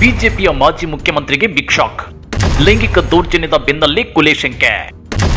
ಬಿಜೆಪಿಯ ಮಾಜಿ ಮುಖ್ಯಮಂತ್ರಿಗೆ ಬಿಗ್ ಶಾಕ್. ಲೈಂಗಿಕ ದೌರ್ಜನ್ಯದ ಬೆನ್ನಲ್ಲೇ ಕೊಲೆ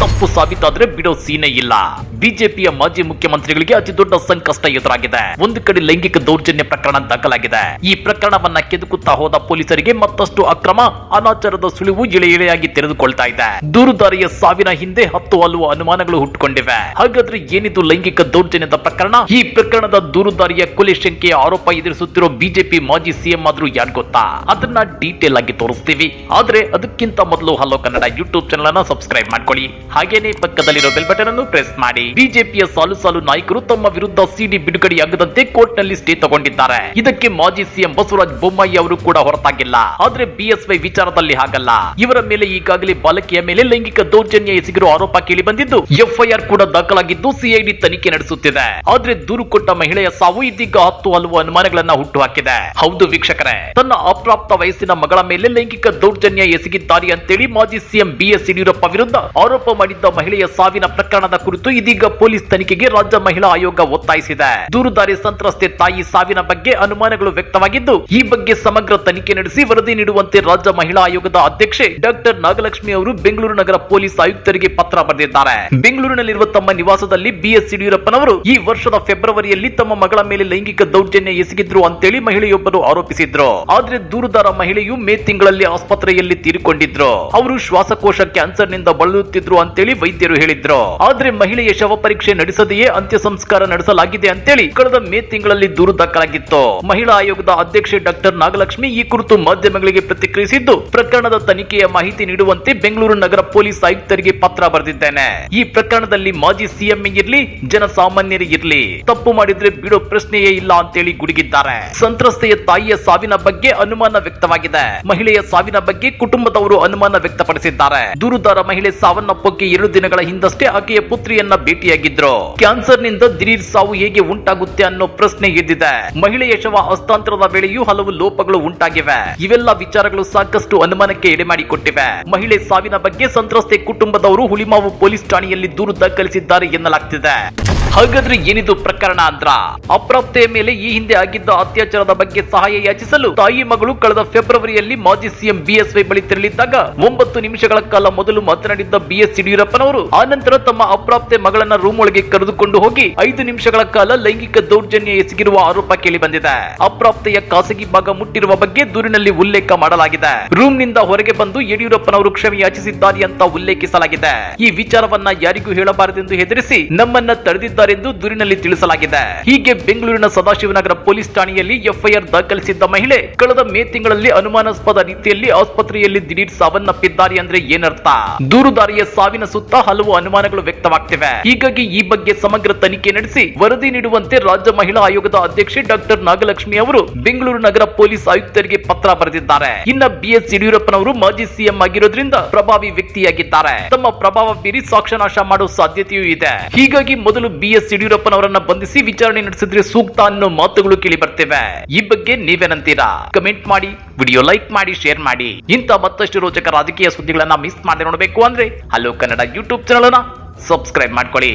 ತಪ್ಪು ಸಾಬೀತಾದ್ರೆ ಬಿಡೋ ಸೀನೆ ಇಲ್ಲ. ಬಿಜೆಪಿಯ ಮಾಜಿ ಮುಖ್ಯಮಂತ್ರಿಗಳಿಗೆ ಅತಿ ದೊಡ್ಡ ಸಂಕಷ್ಟ ಎದುರಾಗಿದೆ. ಒಂದು ಕಡೆ ಲೈಂಗಿಕ ದೌರ್ಜನ್ಯ ಪ್ರಕರಣ ದಾಖಲಾಗಿದೆ. ಈ ಪ್ರಕರಣವನ್ನ ಕೆದಕುತ್ತಾ ಹೋದ ಪೊಲೀಸರಿಗೆ ಮತ್ತಷ್ಟು ಅಕ್ರಮ, ಅನಾಚಾರದ ಸುಳಿವು ಎಳೆ ಎಳೆಯಾಗಿ ತೆರೆದುಕೊಳ್ತಾ ಇದೆ. ದೂರುದಾರಿಯ ಸಾವಿನ ಹಿಂದೆ ಹತ್ತು ಹಲವು ಅನುಮಾನಗಳು ಹುಟ್ಟುಕೊಂಡಿವೆ. ಹಾಗಾದ್ರೆ ಏನಿದು ಲೈಂಗಿಕ ದೌರ್ಜನ್ಯದ ಪ್ರಕರಣ? ಈ ಪ್ರಕರಣದ ದೂರುದಾರಿಯ ಕೊಲೆ ಶಂಕೆಯ ಆರೋಪ ಎದುರಿಸುತ್ತಿರೋ ಬಿಜೆಪಿ ಮಾಜಿ ಸಿಎಂ ಆದ್ರೂ ಯಾರು ಗೊತ್ತಾ? ಅದನ್ನ ಡೀಟೇಲ್ ಆಗಿ ತೋರಿಸ್ತೀವಿ. ಆದ್ರೆ ಅದಕ್ಕಿಂತ ಮೊದಲು ಹಲೋ ಕನ್ನಡ ಯೂಟ್ಯೂಬ್ ಚಾನಲ್ ಅನ್ನ ಸಬ್ಸ್ಕ್ರೈಬ್ ಮಾಡ್ಕೊಳ್ಳಿ. ಹಾಗೇನೆ ಪಕ್ಕದಲ್ಲಿರೋ ಬೆಲ್ ಬಟನ್ ಅನ್ನು ಪ್ರೆಸ್ ಮಾಡಿ. ಬಿಜೆಪಿಯ ಸಾಲು ಸಾಲು ನಾಯಕರು ತಮ್ಮ ವಿರುದ್ಧ ಸಿಡಿ ಬಿಡುಗಡೆಯಾಗದಂತೆ ಕೋರ್ಟ್ನಲ್ಲಿ ಸ್ಟೇ ತಗೊಂಡಿದ್ದಾರೆ. ಇದಕ್ಕೆ ಮಾಜಿ ಸಿಎಂ ಬಸವರಾಜ ಬೊಮ್ಮಾಯಿ ಅವರು ಕೂಡ ಹೊರತಾಗಿಲ್ಲ. ಆದ್ರೆ ಬಿಎಸ್ವೈ ವಿಚಾರದಲ್ಲಿ ಹಾಗಲ್ಲ. ಇವರ ಮೇಲೆ ಈಗಾಗಲೇ ಬಾಲಕಿಯ ಮೇಲೆ ಲೈಂಗಿಕ ದೌರ್ಜನ್ಯ ಎಸಗಿರುವ ಆರೋಪ ಕೇಳಿ ಬಂದಿದ್ದು ಎಫ್ಐಆರ್ ಕೂಡ ದಾಖಲಾಗಿದ್ದು ಸಿಐಡಿ ತನಿಖೆ ನಡೆಸುತ್ತಿದೆ. ಆದ್ರೆ ದೂರು ಕೊಟ್ಟ ಮಹಿಳೆಯ ಸಾವು ಇದೀಗ ಹತ್ತು ಹಲವು ಅನುಮಾನಗಳನ್ನ ಹುಟ್ಟುಹಾಕಿದೆ. ಹೌದು ವೀಕ್ಷಕರೇ, ತನ್ನ ಅಪ್ರಾಪ್ತ ವಯಸ್ಸಿನ ಮಗಳ ಮೇಲೆ ಲೈಂಗಿಕ ದೌರ್ಜನ್ಯ ಎಸಗಿದ್ದಾರೆ ಅಂತೇಳಿ ಮಾಜಿ ಸಿಎಂ ಬಿಎಸ್ ಯಡಿಯೂರಪ್ಪ ವಿರುದ್ಧ ಆರೋಪ ಮಾಡಿದ್ದ ಮಹಿಳೆಯ ಸಾವಿನ ಪ್ರಕರಣದ ಕುರಿತು ಇದೀಗ ಪೊಲೀಸ್ ತನಿಖೆಗೆ ರಾಜ್ಯ ಮಹಿಳಾ ಆಯೋಗ ಒತ್ತಾಯಿಸಿದೆ. ದೂರುದಾರಿ ಸಂತ್ರಸ್ತೆ ತಾಯಿ ಸಾವಿನ ಬಗ್ಗೆ ಅನುಮಾನಗಳು ವ್ಯಕ್ತವಾಗಿದ್ದು, ಈ ಬಗ್ಗೆ ಸಮಗ್ರ ತನಿಖೆ ನಡೆಸಿ ವರದಿ ನೀಡುವಂತೆ ರಾಜ್ಯ ಮಹಿಳಾ ಆಯೋಗದ ಅಧ್ಯಕ್ಷೆ ಡಾಕ್ಟರ್ ನಾಗಲಕ್ಷ್ಮಿ ಅವರು ಬೆಂಗಳೂರು ನಗರ ಪೊಲೀಸ್ ಆಯುಕ್ತರಿಗೆ ಪತ್ರ ಬರೆದಿದ್ದಾರೆ. ಬೆಂಗಳೂರಿನಲ್ಲಿರುವ ತಮ್ಮ ನಿವಾಸದಲ್ಲಿ ಬಿಎಸ್ ಯಡಿಯೂರಪ್ಪನವರು ಈ ವರ್ಷದ ಫೆಬ್ರವರಿಯಲ್ಲಿ ತಮ್ಮ ಮಗಳ ಮೇಲೆ ಲೈಂಗಿಕ ದೌರ್ಜನ್ಯ ಎಸಗಿದ್ರು ಅಂತೇಳಿ ಮಹಿಳೆಯೊಬ್ಬರು ಆರೋಪಿಸಿದ್ರು. ಆದ್ರೆ ದೂರುದಾರ ಮಹಿಳೆಯು ಮೇ ತಿಂಗಳಲ್ಲಿ ಆಸ್ಪತ್ರೆಯಲ್ಲಿ ತೀರಿಕೊಂಡಿದ್ರು. ಅವರು ಶ್ವಾಸಕೋಶ ಕ್ಯಾನ್ಸರ್ನಿಂದ ಬಳಲುತ್ತಿದ್ರು ಅಂತೇಳಿ ವೈದ್ಯರು ಹೇಳಿದ್ರು. ಆದ್ರೆ ಮಹಿಳೆಯ ಶವ ಪರೀಕ್ಷೆ ನಡೆಸದೆಯೇ ಅಂತ್ಯ ಸಂಸ್ಕಾರ ನಡೆಸಲಾಗಿದೆ ಅಂತೇಳಿ ಕಳೆದ ಮೇ ತಿಂಗಳಲ್ಲಿ ದೂರು ದಾಖಲಾಗಿತ್ತು. ಮಹಿಳಾ ಆಯೋಗದ ಅಧ್ಯಕ್ಷೆ ಡಾಕ್ಟರ್ ನಾಗಲಕ್ಷ್ಮಿ ಈ ಕುರಿತು ಮಾಧ್ಯಮಗಳಿಗೆ ಪ್ರತಿಕ್ರಿಯಿಸಿದ್ದು, ಪ್ರಕರಣದ ತನಿಖೆಯ ಮಾಹಿತಿ ನೀಡುವಂತೆ ಬೆಂಗಳೂರು ನಗರ ಪೊಲೀಸ್ ಆಯುಕ್ತರಿಗೆ ಪತ್ರ ಬರೆದಿದ್ದೇನೆ. ಈ ಪ್ರಕರಣದಲ್ಲಿ ಮಾಜಿ ಸಿಎಂ ಇರ್ಲಿ, ಜನಸಾಮಾನ್ಯರೇ ಇರ್ಲಿ. ತಪ್ಪು ಮಾಡಿದ್ರೆ ಬಿಡೋ ಪ್ರಶ್ನೆಯೇ ಇಲ್ಲ ಅಂತೇಳಿ ಗುಡುಗಿದ್ದಾರೆ. ಸಂತ್ರಸ್ತೆಯ ತಾಯಿಯ ಸಾವಿನ ಬಗ್ಗೆ ಅನುಮಾನ ವ್ಯಕ್ತವಾಗಿದೆ. ಮಹಿಳೆಯ ಸಾವಿನ ಬಗ್ಗೆ ಕುಟುಂಬದವರು ಅನುಮಾನ ವ್ಯಕ್ತಪಡಿಸಿದ್ದಾರೆ. ದೂರುದಾರ ಮಹಿಳೆ ಸಾವನ್ನಪ್ಪಕ್ಕೆ ಎರಡು ದಿನಗಳ ಹಿಂದಷ್ಟೇ ಆಕೆಯ ಪುತ್ರಿಯನ್ನ ಭೇಟಿಯಾಗಿದ್ರು. ಕ್ಯಾನ್ಸರ್ನಿಂದ ದಿಢೀರ್ ಸಾವು ಹೇಗೆ ಉಂಟಾಗುತ್ತೆ ಅನ್ನೋ ಪ್ರಶ್ನೆ ಎದ್ದಿದೆ. ಮಹಿಳೆಯ ಶವ ಹಸ್ತಾಂತರದ ವೇಳೆಯೂ ಹಲವು ಲೋಪಗಳು ಉಂಟಾಗಿವೆ. ಇವೆಲ್ಲ ವಿಚಾರಗಳು ಸಾಕಷ್ಟು ಅನುಮಾನಕ್ಕೆ ಎಡೆಮಾಡಿಕೊಟ್ಟಿವೆ. ಮಹಿಳೆ ಸಾವಿನ ಬಗ್ಗೆ ಸಂತ್ರಸ್ತೆ ಕುಟುಂಬದವರು ಹುಳಿಮಾವು ಪೊಲೀಸ್ ಠಾಣೆಯಲ್ಲಿ ದೂರು ದಾಖಲಿಸಿದ್ದಾರೆ ಎನ್ನಲಾಗ್ತಿದೆ. ಹಾಗಾದ್ರೆ ಏನಿದು ಪ್ರಕರಣ ಅಂದ್ರ? ಅಪ್ರಾಪ್ತೆಯ ಮೇಲೆ ಈ ಹಿಂದೆ ಆಗಿದ್ದ ಅತ್ಯಾಚಾರದ ಬಗ್ಗೆ ಸಹಾಯ ಯಾಚಿಸಲು ತಾಯಿ ಮಗಳು ಕಳೆದ ಫೆಬ್ರವರಿಯಲ್ಲಿ ಮಾಜಿ ಸಿಎಂ ಬಿಎಸ್ವೈ ಬಳಿ ತೆರಳಿದ್ದಾಗ ಒಂಬತ್ತು ನಿಮಿಷಗಳ ಕಾಲ ಮೊದಲು ಮಾತನಾಡಿದ್ದ ಬಿಎಸ್ ಯಡಿಯೂರಪ್ಪನವರು ಆನಂತರ ತಮ್ಮ ಅಪ್ರಾಪ್ತೆ ಮಗಳನ್ನ ರೂಮ್ ಒಳಗೆ ಕರೆದುಕೊಂಡು ಹೋಗಿ ಐದು ನಿಮಿಷಗಳ ಕಾಲ ಲೈಂಗಿಕ ದೌರ್ಜನ್ಯ ಎಸಗಿರುವ ಆರೋಪ ಕೇಳಿ ಬಂದಿದೆ. ಅಪ್ರಾಪ್ತೆಯ ಖಾಸಗಿ ಭಾಗ ಮುಟ್ಟಿರುವ ಬಗ್ಗೆ ದೂರಿನಲ್ಲಿ ಉಲ್ಲೇಖ ಮಾಡಲಾಗಿದೆ. ರೂಮ್ನಿಂದ ಹೊರಗೆ ಬಂದು ಯಡಿಯೂರಪ್ಪನವರು ಕ್ಷಮೆ ಯಾಚಿಸಿದ್ದಾರೆ ಅಂತ ಉಲ್ಲೇಖಿಸಲಾಗಿದೆ. ಈ ವಿಚಾರವನ್ನ ಯಾರಿಗೂ ಹೇಳಬಾರದೆಂದು ಹೆದರಿಸಿ ನಮ್ಮನ್ನ ತಡೆದಿದ್ದಾರೆಂದು ದೂರಿನಲ್ಲಿ ತಿಳಿಸಲಾಗಿದೆ. ಹೀಗೆ ಬೆಂಗಳೂರಿನ ಸದಾಶಿವನಗರ ಪೊಲೀಸ್ ಠಾಣೆಯಲ್ಲಿ ಎಫ್ಐಆರ್ ದಾಖಲಿಸಿದ್ದ ಮಹಿಳೆ ಕಳೆದ ಮೇ ತಿಂಗಳಲ್ಲಿ ಅನುಮಾನಾಸ್ಪದ ರೀತಿಯಲ್ಲಿ ಆಸ್ಪತ್ರೆಯಲ್ಲಿ ದಿಢೀರ್ ಸಾವನ್ನಪ್ಪಿದ್ದಾರೆ ಅಂದ್ರೆ ಏನರ್ಥ? ದೂರುದಾರಿಯ ಸಾವಿನ ಸುತ್ತ ಹಲವು ಅನುಮಾನಗಳು ವ್ಯಕ್ತವಾಗ್ತಿವೆ. ಹೀಗಾಗಿ ಈ ಬಗ್ಗೆ ಸಮಗ್ರ ತನಿಖೆ ನಡೆಸಿ ವರದಿ ನೀಡುವಂತೆ ರಾಜ್ಯ ಮಹಿಳಾ ಆಯೋಗದ ಅಧ್ಯಕ್ಷೆ ಡಾಕ್ಟರ್ ನಾಗಲಕ್ಷ್ಮಿ ಅವರು ಬೆಂಗಳೂರು ನಗರ ಪೊಲೀಸ್ ಆಯುಕ್ತರಿಗೆ ಪತ್ರ ಬರೆದಿದ್ದಾರೆ. ಇನ್ನ ಬಿಎಸ್ ಯಡಿಯೂರಪ್ಪನವರು ಮಾಜಿ ಸಿಎಂ ಆಗಿರೋದ್ರಿಂದ ಪ್ರಭಾವಿ ವ್ಯಕ್ತಿಯಾಗಿದ್ದಾರೆ. ತಮ್ಮ ಪ್ರಭಾವ ಬೀರಿ ಸಾಕ್ಷ್ಯನಾಶ ಮಾಡುವ ಸಾಧ್ಯತೆಯೂ ಇದೆ. ಹೀಗಾಗಿ ಮೊದಲು ಬಿಎಸ್ ಯಡಿಯೂರಪ್ಪನವರನ್ನ ಬಂಧಿಸಿ ವಿಚಾರಣೆ ನಡೆಸಿದ್ರೆ ಸೂಕ್ತ ಅನ್ನೋ ಮಾತುಗಳು ಕೇಳಿ ಬರ್ತಿವೆ. ಈ ಬಗ್ಗೆ ನೀವೇನಂತೀರಾ ಕಮೆಂಟ್ ಮಾಡಿ ವಿಡಿಯೋ ಲೈಕ್ ಮಾಡಿ ಶೇರ್ ಮಾಡಿ. ಇಂಥ ಮತ್ತಷ್ಟು ರೋಚಕ ರಾಜಕೀಯ ಸುದ್ದಿಗಳನ್ನ ಮಿಸ್ ಮಾಡದೆ ನೋಡಬೇಕು ಅಂದ್ರೆ hello Kannada YouTube channel subscribe ಮಾಡ್ಕೊಳ್ಳಿ.